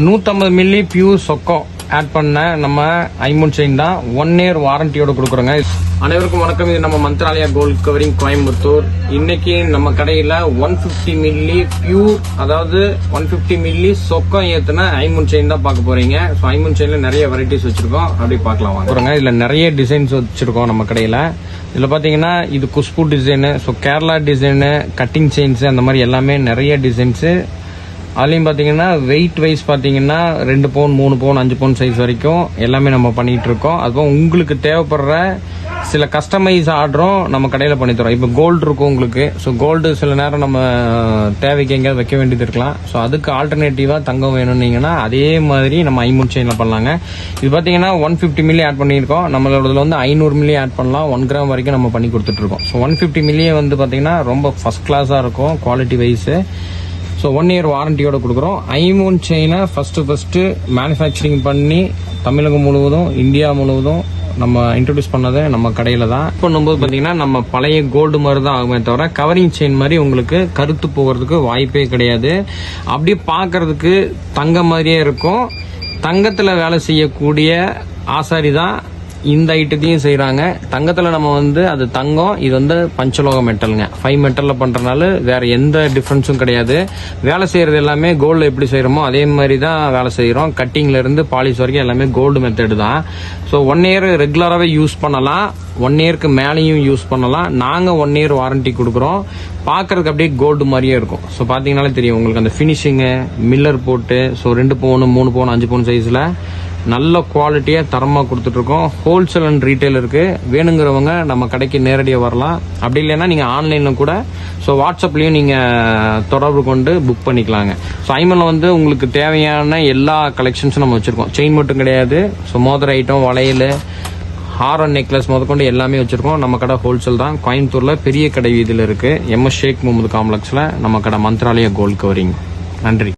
நூற்றம்பது milli pure சொக்கம் add பண்ண நம்ம ஐமோன் செயின் தான் ஒன் இயர் வாரண்டியோட கொடுக்குறோங்க. அனைவருக்கும் வணக்கம். இது நம்ம மந்த்ராலயா கோல்ட் கவரிங் கோயம்புத்தூர். இன்னைக்கு நம்ம கடையில் ஒன் ஃபிஃப்டி மில்லி பியூர் அதாவது ஒன் ஃபிஃப்டி மில்லி சொக்கம் ஏற்றுன ஐமூன் செயின் தான் பார்க்க போறீங்க. ஸோ ஐமூன் செயினில் நிறைய வெரைட்டிஸ் வச்சிருக்கோம். அப்படி பார்க்கலாம் வாங்க. இதில் நிறைய டிசைன்ஸ் வச்சிருக்கோம் நம்ம கடையில். இதில் பார்த்தீங்கன்னா இது Khushbu design so Kerala design cutting chains அந்த மாதிரி எல்லாமே நிறைய டிசைன்ஸு அதுலேயும் பார்த்தீங்கன்னா வெயிட் வைஸ் பார்த்தீங்கன்னா ரெண்டு பவுன் மூணு பவுன் அஞ்சு பவுன் சைஸ் வரைக்கும் எல்லாமே நம்ம பண்ணிகிட்ருக்கோம் இருக்கோம். அதுவும் உங்களுக்கு தேவைப்படுற சில கஸ்டமைஸ் ஆர்டரும் நம்ம கடையில் பண்ணித்தரோம் இப்போ கோல்டு இருக்கும் உங்களுக்கு. ஸோ கோல்டு சில நேரம் நம்ம தேவைக்கு எங்கேயாவது வைக்க வேண்டியது இருக்கலாம். ஸோ அதுக்கு ஆல்டர்னேட்டிவாக தங்கம் வேணும்னீங்கன்னா அதே மாதிரி நம்ம ஐமூன் செயினில் பண்ணலாங்க. இது பார்த்தீங்கன்னா ஒன் ஃபிஃப்டி மில்லி ஆட் பண்ணியிருக்கோம். நம்மளோடதுல வந்து ஐநூறு மில்லி ஆட் பண்ணலாம். ஒன் கிராம் வரைக்கும் நம்ம பண்ணி கொடுத்துட்ருக்கோம் ஸோ ஒன் ஃபிஃப்டி மில்லியே வந்து பார்த்தீங்கன்னா ரொம்ப ஃபஸ்ட் கிளாஸாக இருக்கும் quality wise so one year வாரண்டியோட கொடுக்குறோம். ஐமோன் செயினை ஃபஸ்ட்டு ஃபஸ்ட்டு மேனுஃபேக்சரிங் பண்ணி தமிழகம் முழுவதும் இந்தியா முழுவதும் நம்ம இன்ட்ரடியூஸ் பண்ணது நம்ம கடையில தான். பண்ணும்போது பார்த்தீங்கன்னா நம்ம பழைய கோல்டு மாதிரி தான் ஆகுமே தவிர கவரிங் செயின் மாதிரி உங்களுக்கு கருத்து போகிறதுக்கு வாய்ப்பே கிடையாது. அப்படியே பார்க்கறதுக்கு தங்க மாதிரியே இருக்கும். தங்கத்தில் வேலை செய்யக்கூடிய ஆசாரி தான் இந்த ஐட்டத்தையும் செய்கிறாங்க தங்கத்தில் நம்ம வந்து அது தங்கம் இது வந்து பஞ்சலோக மெட்டலுங்க. ஃபைவ் மெட்டலில் பண்ணுறனால வேறு எந்த டிஃப்ரென்ஸும் கிடையாது. வேலை செய்கிறது எல்லாமே கோல்டு எப்படி செய்கிறோமோ அதே மாதிரி தான் வேலை செய்கிறோம் கட்டிங்லேருந்து பாலிஷ் வரைக்கும் எல்லாமே கோல்டு மெத்தடு தான். ஸோ ஒன் இயர் ரெகுலராகவே யூஸ் பண்ணலாம். ஒன் இயருக்கு மேலேயும் யூஸ் பண்ணலாம். நாங்கள் ஒன் இயர் வாரண்டி கொடுக்குறோம். பார்க்கறதுக்கு அப்படியே கோல்டு மாதிரியே இருக்கும். ஸோ பார்த்தீங்கனாலே தெரியும். உங்களுக்கு அந்த ஃபினிஷிங்கு மில்லர் போட்டு ஸோ ரெண்டு பவுனு மூணு பவுன் அஞ்சு பவுன் சைஸில் நல்ல குவாலிட்டியாக தரமாக கொடுத்துட்ருக்கோம். ஹோல்சேல் அண்ட் ரீட்டைல் இருக்குது வேணுங்கிறவங்க நம்ம கடைக்கு நேரடியாக வரலாம். அப்படி இல்லைன்னா நீங்கள் ஆன்லைனில் கூட ஸோ வாட்ஸ்அப்லேயும் நீங்கள் தொடர்பு கொண்டு புக் பண்ணிக்கலாங்க. ஸோ ஐமனில் வந்து உங்களுக்கு தேவையான எல்லா கலெக்ஷன்ஸும் நம்ம வச்சுருக்கோம். செயின் மட்டும் கிடையாது. ஸோ மோதிர ஐட்டம் வளையல் ஹாரன் நெக்லஸ் முதற்கொண்டு எல்லாமே வச்சுருக்கோம். நம்ம கடை ஹோல்சேல் தான். கோயம்புத்தூரில் பெரிய கடை வீதியில் இருக்குது எம்எஸ் ஷேக் முகமது காம்ப்ளெக்ஸில் நம்ம கடை மந்த்ராலய கோல்ட் கவரிங் நன்றி.